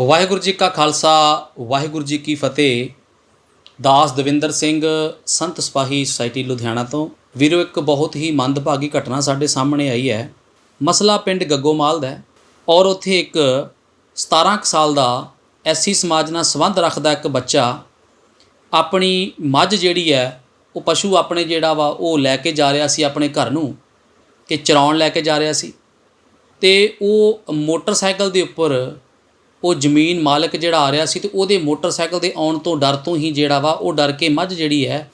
ਵਾਹਿਗੁਰੂ ਜੀ ਕਾ ਖਾਲਸਾ, ਵਾਹਿਗੁਰੂ ਜੀ ਕੀ ਫਤਿਹ। ਦਾਸ ਦਵਿੰਦਰ ਸਿੰਘ, ਸੰਤ ਸਿਪਾਹੀ ਸੁਸਾਇਟੀ ਲੁਧਿਆਣਾ ਤੋਂ। ਵੀਰੋ, ਇੱਕ ਬਹੁਤ ਹੀ ਮੰਦਭਾਗੀ ਘਟਨਾ ਸਾਡੇ ਸਾਹਮਣੇ ਆਈ ਹੈ। ਮਸਲਾ ਪਿੰਡ ਗੱਗੋਮਾਲ ਦਾ ਹੈ ਔਰ ਉੱਥੇ ਇੱਕ 17 ਕੁ ਸਾਲ ਦਾ ਐਸੀ ਸਮਾਜ ਨਾਲ ਸੰਬੰਧ ਰੱਖਦਾ ਇੱਕ ਬੱਚਾ, ਆਪਣੀ ਮੱਝ ਜਿਹੜੀ ਹੈ, ਉਹ ਪਸ਼ੂ ਆਪਣੇ ਜਿਹੜਾ ਵਾ, ਉਹ ਲੈ ਕੇ ਜਾ ਰਿਹਾ ਸੀ ਆਪਣੇ ਘਰ ਨੂੰ ਕਿ ਚਰਾਉਣ ਲੈ ਕੇ ਜਾ ਰਿਹਾ ਸੀ। ਤੇ ਉਹ ਮੋਟਰਸਾਈਕਲ ਦੇ ਉੱਪਰ ਉਹ ਜ਼ਮੀਨ ਮਾਲਕ ਜਿਹੜਾ ਆ ਰਿਹਾ ਸੀ ਤੇ ਉਹਦੇ ਮੋਟਰਸਾਈਕਲ ਦੇ ਆਉਣ ਤੋਂ ਡਰ ਤੋਂ ਹੀ ਜਿਹੜਾ ਵਾ, ਉਹ ਡਰ ਕੇ ਮੱਝ ਜਿਹੜੀ ਹੈ,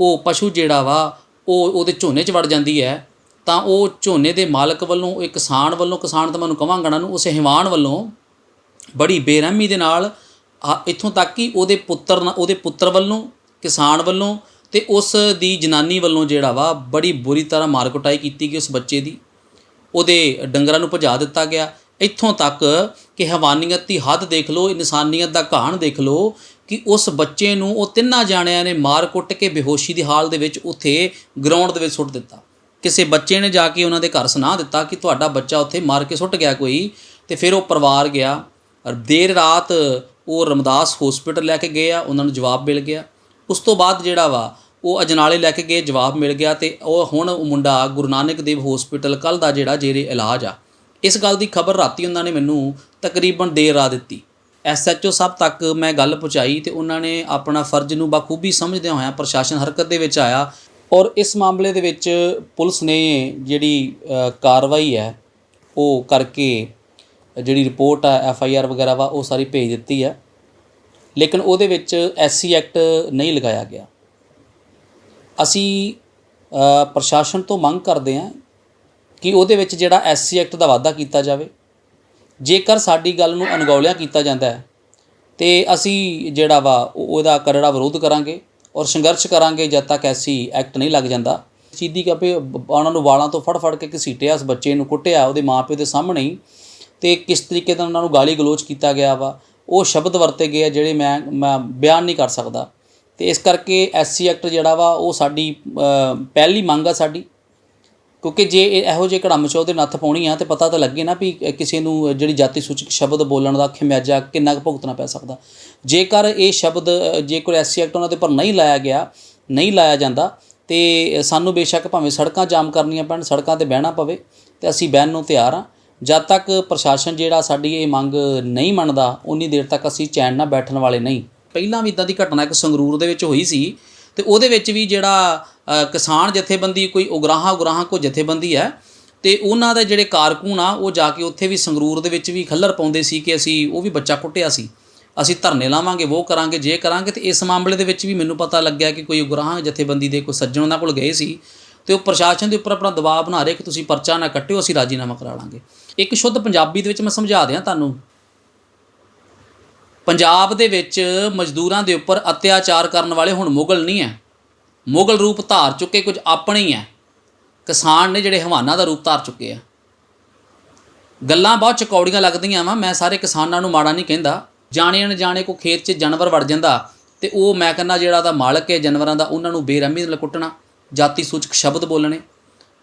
ਉਹ ਪਸ਼ੂ ਜਿਹੜਾ ਵਾ, ਉਹ ਉਹਦੇ ਝੋਨੇ 'ਚ ਵੜ ਜਾਂਦੀ ਹੈ। ਤਾਂ ਉਹ ਝੋਨੇ ਦੇ ਮਾਲਕ ਵੱਲੋਂ ਇੱਕ ਕਿਸਾਨ ਵੱਲੋਂ, ਕਿਸਾਨ ਤਾਂ ਮੈਨੂੰ ਕਵਾਂਗਾ ਨਾ ਨੂੰ ਉਸ ਹੇਵਾਨ ਵੱਲੋਂ ਬੜੀ ਬੇਰਹਿਮੀ ਦੇ ਨਾਲ ਇੱਥੋਂ ਤੱਕ ਕਿ ਉਹਦੇ ਪੁੱਤਰ ਨਾ- ਉਹਦੇ ਪੁੱਤਰ ਵੱਲੋਂ, ਕਿਸਾਨ ਵੱਲੋਂ ਤੇ ਉਸ ਦੀ ਜਨਾਨੀ ਵੱਲੋਂ ਜਿਹੜਾ ਵਾ, ਬੜੀ ਬੁਰੀ ਤਰ੍ਹਾਂ ਮਾਰ ਕੁਟਾਈ ਕੀਤੀ ਗਈ ਉਸ ਬੱਚੇ ਦੀ। ਉਹਦੇ ਡੰਗਰਾਂ ਨੂੰ ਭਜਾ ਦਿੱਤਾ ਗਿਆ। ਇੱਥੋਂ ਤੱਕ ਕਿ ਹਵਾਨੀਅਤ ਦੀ ਹੱਦ ਦੇਖ ਲਓ, ਇਨਸਾਨੀਅਤ ਦਾ ਕਹਾਣ ਦੇਖ ਲਓ ਕਿ ਉਸ ਬੱਚੇ ਨੂੰ ਉਹ ਤਿੰਨਾਂ ਜਾਣਿਆਂ ਨੇ ਮਾਰ ਕੁੱਟ ਕੇ ਬੇਹੋਸ਼ੀ ਦੀ ਹਾਲ ਦੇ ਵਿੱਚ ਉੱਥੇ ਗਰਾਊਂਡ ਦੇ ਵਿੱਚ ਸੁੱਟ ਦਿੱਤਾ। ਕਿਸੇ ਬੱਚੇ ਨੇ ਜਾ ਕੇ ਉਹਨਾਂ ਦੇ ਘਰ ਸੁਣਾ ਦਿੱਤਾ ਕਿ ਤੁਹਾਡਾ ਬੱਚਾ ਉੱਥੇ ਮਾਰ ਕੇ ਸੁੱਟ ਗਿਆ ਕੋਈ ਤੇ ਫਿਰ ਉਹ ਪਰਿਵਾਰ ਗਿਆ ਦੇਰ ਰਾਤ ਉਹ ਰਮਦਾਸ ਹਸਪੀਟਲ ਲੈ ਕੇ ਗਏ ਆ, ਉਹਨਾਂ ਨੂੰ ਜਵਾਬ ਮਿਲ ਗਿਆ। ਉਸ ਤੋਂ ਬਾਅਦ ਜਿਹੜਾ ਵਾ, ਉਹ ਅਜਨਾਲੇ ਲੈ ਕੇ ਗਏ, ਜਵਾਬ ਮਿਲ ਗਿਆ ਤੇ ਉਹ ਹੁਣ ਉਹ ਮੁੰਡਾ ਗੁਰੂ ਨਾਨਕ ਦੇਵ ਹਸਪੀਟਲ ਕੱਲ ਦਾ ਜਿਹੜਾ ਜੇਰੇ ਇਲਾਜ ਆ। ਇਸ ਗੱਲ ਦੀ ਖਬਰ ਰਾਤੀ ਉਹਨਾਂ ਨੇ ਮੈਨੂੰ ਤਕਰੀਬਨ ਦੇਰ ਰਾਤ ਦਿੱਤੀ। ਐਸਐਚਓ ਸਾਹਿਬ ਤੱਕ ਮੈਂ ਗੱਲ ਪਹੁੰਚਾਈ ਤੇ ਉਹਨਾਂ ਨੇ ਆਪਣਾ ਫਰਜ਼ ਨੂੰ ਬਖੂਬੀ ਸਮਝਦਿਆਂ ਹੋਇਆਂ ਪ੍ਰਸ਼ਾਸਨ ਹਰਕਤ ਦੇ ਵਿੱਚ ਆਇਆ ਔਰ ਇਸ ਮਾਮਲੇ ਦੇ ਵਿੱਚ ਪੁਲਿਸ ਨੇ ਜਿਹੜੀ ਕਾਰਵਾਈ ਹੈ, ਉਹ ਕਰਕੇ ਜਿਹੜੀ ਰਿਪੋਰਟ ਆ, ਐਫ ਆਈ ਆਰ ਵਗੈਰਾ ਵਾ, ਉਹ ਸਾਰੀ ਭੇਜ ਦਿੱਤੀ ਹੈ। ਲੇਕਿਨ ਉਹਦੇ ਵਿੱਚ ਐਸਸੀ ਐਕਟ ਨਹੀਂ ਲਗਾਇਆ ਗਿਆ। ਅਸੀਂ ਪ੍ਰਸ਼ਾਸਨ ਤੋਂ ਮੰਗ ਕਰਦੇ ਹਾਂ ਕਿ ਉਹਦੇ ਵਿੱਚ ਜਿਹੜਾ ਐਸਸੀ ਐਕਟ ਦਾ ਵਾਅਦਾ ਕੀਤਾ ਜਾਵੇ। ਜੇਕਰ ਸਾਡੀ ਗੱਲ ਨੂੰ ਅਣਗੌਲਿਆ ਕੀਤਾ ਜਾਂਦਾ ਹੈ, ਤੇ ਅਸੀਂ ਜਿਹੜਾ ਵਾ ਉਹਦਾ ਕਰੜਾ ਵਿਰੋਧ ਕਰਾਂਗੇ ਔਰ ਸੰਘਰਸ਼ ਕਰਾਂਗੇ ਜਦ ਤੱਕ ਐਸੀ ਐਕਟ ਨਹੀਂ ਲੱਗ ਜਾਂਦਾ। ਸਿੱਧੀ ਕਪੇ ਉਹਨਾਂ ਨੂੰ ਵਾਲਾਂ ਤੋਂ ਫੜ ਫੜ ਕੇ ਘਸੀਟਿਆ, ਉਸ ਬੱਚੇ ਨੂੰ ਕੁੱਟਿਆ, ਉਹਦੇ ਮਾਪਿਓ ਦੇ ਸਾਹਮਣੇ ਹੀ। ਤੇ ਕਿਸ ਤਰੀਕੇ ਨਾਲ ਉਹਨਾਂ ਨੂੰ ਗਾਲੀ ਗਲੋਚ ਕੀਤਾ ਗਿਆ ਵਾ, ਉਹ ਸ਼ਬਦ ਵਰਤੇ ਗਏ ਆ ਜਿਹੜੇ ਮੈਂ ਮੈਂ ਬਿਆਨ ਨਹੀਂ ਕਰ ਸਕਦਾ। ਤੇ ਇਸ ਕਰਕੇ ਐਸਸੀ ਐਕਟ ਜਿਹੜਾ ਵਾ, ਉਹ ਸਾਡੀ ਪਹਿਲੀ ਮੰਗ ਆ ਸਾਡੀ। ਕਿਉਂਕਿ ਜੇ ਇਹੋ ਜਿਹੇ ਕੜਮ ਚ ਉਹਦੇ ਨੱਥ ਪਾਉਣੀ ਆ ਤੇ ਪਤਾ ਤਾਂ ਲੱਗੇ ਨਾ ਵੀ ਕਿਸੇ ਨੂੰ ਜਿਹੜੀ ਜਾਤੀ ਸੂਚਕ ਸ਼ਬਦ ਬੋਲਣ ਦਾ ਖਿਮਿਆਜਾ ਕਿੰਨਾ ਕੁ ਭੁਗਤਣਾ ਪੈ ਸਕਦਾ। ਜੇਕਰ ਇਹ ਸ਼ਬਦ ਜੇ ਕੋਈ ਐਸੀ ਐਕਟ ਉਹਨਾਂ ਦੇ ਉੱਪਰ ਨਹੀਂ ਲਾਇਆ ਗਿਆ, ਨਹੀਂ ਲਾਇਆ ਜਾਂਦਾ, ਤੇ ਸਾਨੂੰ ਬੇਸ਼ੱਕ ਭਾਵੇਂ ਸੜਕਾਂ ਜਾਮ ਕਰਨੀਆਂ ਪੈਣ, ਸੜਕਾਂ ਤੇ ਬਹਿਣਾ ਪਵੇ, ਤੇ ਅਸੀਂ ਬਹਿਣ ਨੂੰ ਤਿਆਰ ਆ। ਜਦ ਤੱਕ ਪ੍ਰਸ਼ਾਸਨ ਜਿਹੜਾ ਸਾਡੀ ਇਹ ਮੰਗ ਨਹੀਂ ਮੰਨਦਾ, ਉਨੀ ਦੇਰ ਤੱਕ ਅਸੀਂ ਚੈਨ ਨਾਲ ਬੈਠਣ ਵਾਲੇ ਨਹੀਂ। ਪਹਿਲਾਂ ਵੀ ਇਦਾਂ ਦੀ ਘਟਨਾ ਇੱਕ ਸੰਗਰੂਰ ਦੇ ਵਿੱਚ ਹੋਈ ਸੀ, ਤੇ ਉਹਦੇ ਵਿੱਚ ਵੀ ਜਿਹੜਾ ਕਿਸਾਨ ਜਥੇਬੰਦੀ ਕੋਈ ਉਗਰਾਹਾਂ ਉਗਰਾਹਾਂ ਕੋ ਜਥੇਬੰਦੀ ਹੈ ਤੇ ਉਹਨਾਂ ਦੇ ਜਿਹੜੇ ਕਾਰਕੂਨ ਆ, ਉਹ ਜਾ ਕੇ ਉੱਥੇ ਵੀ ਸੰਗਰੂਰ ਦੇ ਵਿੱਚ ਵੀ ਖੱਲਰ ਪਾਉਂਦੇ ਸੀ ਕਿ ਅਸੀਂ ਉਹ ਵੀ ਬੱਚਾ ਕੁੱਟਿਆ ਸੀ। ਅਸੀਂ ਧਰਨੇ ਲਾਵਾਂਗੇ ਉਹ ਕਰਾਂਗੇ, ਜੇ ਕਰਾਂਗੇ ਤੇ ਇਸ ਮਾਮਲੇ ਦੇ ਵਿੱਚ ਵੀ ਮੈਨੂੰ ਪਤਾ ਲੱਗਿਆ ਕਿ ਕੋਈ ਉਗਰਾਹਾਂ ਜਥੇਬੰਦੀ ਦੇ ਕੋਈ ਸੱਜਣ ਉਹਨਾਂ ਕੋਲ ਗਏ ਸੀ ਤੇ ਉਹ ਪ੍ਰਸ਼ਾਸਨ ਦੇ ਉੱਪਰ ਆਪਣਾ ਦਬਾਅ ਬਣਾ ਰਹੇ ਕਿ ਤੁਸੀਂ ਪਰਚਾ ਨਾ ਕੱਟਿਓ, ਅਸੀਂ ਰਾਜੀਨਾਮਾ ਕਰਾ ਲਾਂਗੇ। ਇੱਕ ਸ਼ੁੱਧ ਪੰਜਾਬੀ ਦੇ ਵਿੱਚ ਮੈਂ ਸਮਝਾ ਦਿਆਂ ਤੁਹਾਨੂੰ। ਪੰਜਾਬ ਦੇ ਵਿੱਚ ਮਜ਼ਦੂਰਾਂ ਦੇ ਉੱਪਰ ਅਤਿਆਚਾਰ ਕਰਨ ਵਾਲੇ ਹੁਣ ਮੁਗਲ ਨਹੀਂ ਹੈ। ਮੁਗਲ ਰੂਪ ਧਾਰ ਚੁੱਕੇ, ਕੁਝ ਆਪਣੇ ਹੀ ਹੈ। ਕਿਸਾਨ ਨੇ ਜਿਹੜੇ ਹਵਾਨਾ ਦਾ ਰੂਪ ਧਾਰ ਚੁੱਕੇ ਆ। ਗੱਲਾਂ ਬਹੁਤ ਚਕੌੜੀਆਂ ਲੱਗਦੀਆਂ ਵਾ, ਮੈਂ ਸਾਰੇ ਕਿਸਾਨਾਂ ਨੂੰ ਮਾੜਾ ਨਹੀਂ ਕਹਿੰਦਾ। ਜਾਣੇ ਅਣਜਾਣੇ ਕੋ ਖੇਤ 'ਚ ਜਾਨਵਰ ਵੜ ਜਾਂਦਾ, ਤੇ ਉਹ ਮੈਂ ਕਹਿੰਦਾ ਜਿਹੜਾ ਦਾ ਮਾਲਕ ਹੈ, ਜਾਨਵਰਾਂ ਦਾ, ਉਹਨਾਂ ਨੂੰ ਬੇਰਹਿਮੀ ਨਾਲ ਕੁੱਟਣਾ, ਜਾਤੀ ਸੂਚਕ ਸ਼ਬਦ ਬੋਲਣੇ।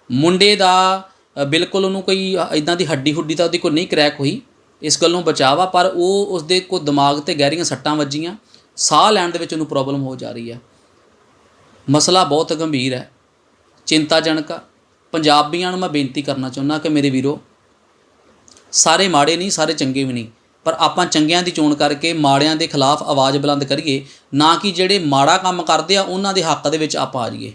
ਮੁੰਡੇ ਦਾ ਬਿਲਕੁਲ ਉਹਨੂੰ ਕੋਈ ਇਦਾਂ ਦੀ ਹੱਡੀ ਹੁੱਡੀ ਤਾਂ ਉਹਦੀ ਕੋਈ ਨਹੀਂ ਕਰੈਕ ਹੋਈ। ਇਸ ਗੱਲੋਂ ਬਚਾਵਾ ਪਰ ਉਹ ਉਸਦੇ ਕੋ ਦਿਮਾਗ ਤੇ ਗਹਿਰੀਆਂ ਸੱਟਾਂ ਵੱਜੀਆਂ। ਸਾਹ ਲੈਣ ਦੇ ਵਿੱਚ ਉਹਨੂੰ ਪ੍ਰੋਬਲਮ ਹੋ ਜਾ ਰਹੀ ਹੈ ਮਸਲਾ ਬਹੁਤ ਗੰਭੀਰ ਹੈ। ਚਿੰਤਾਜਨਕ ਆ। ਪੰਜਾਬੀਆਂ ਨੂੰ ਮੈਂ ਬੇਨਤੀ ਕਰਨਾ ਚਾਹੁੰਦਾ ਕਿ ਮੇਰੇ ਵੀਰੋ, ਸਾਰੇ ਮਾੜੇ ਨਹੀਂ, ਸਾਰੇ ਚੰਗੇ ਵੀ ਨਹੀਂ, ਪਰ ਆਪਾਂ ਚੰਗਿਆਂ ਦੀ ਚੋਣ ਕਰਕੇ ਮਾੜਿਆਂ ਦੇ ਖਿਲਾਫ ਆਵਾਜ਼ ਬੁਲੰਦ ਕਰੀਏ, ਨਾ ਕਿ ਜਿਹੜੇ ਮਾੜਾ ਕੰਮ ਕਰਦੇ ਆ, ਉਹਨਾਂ ਦੇ ਹੱਕ ਦੇ ਵਿੱਚ ਆਪਾਂ ਆ ਜਾਈਏ।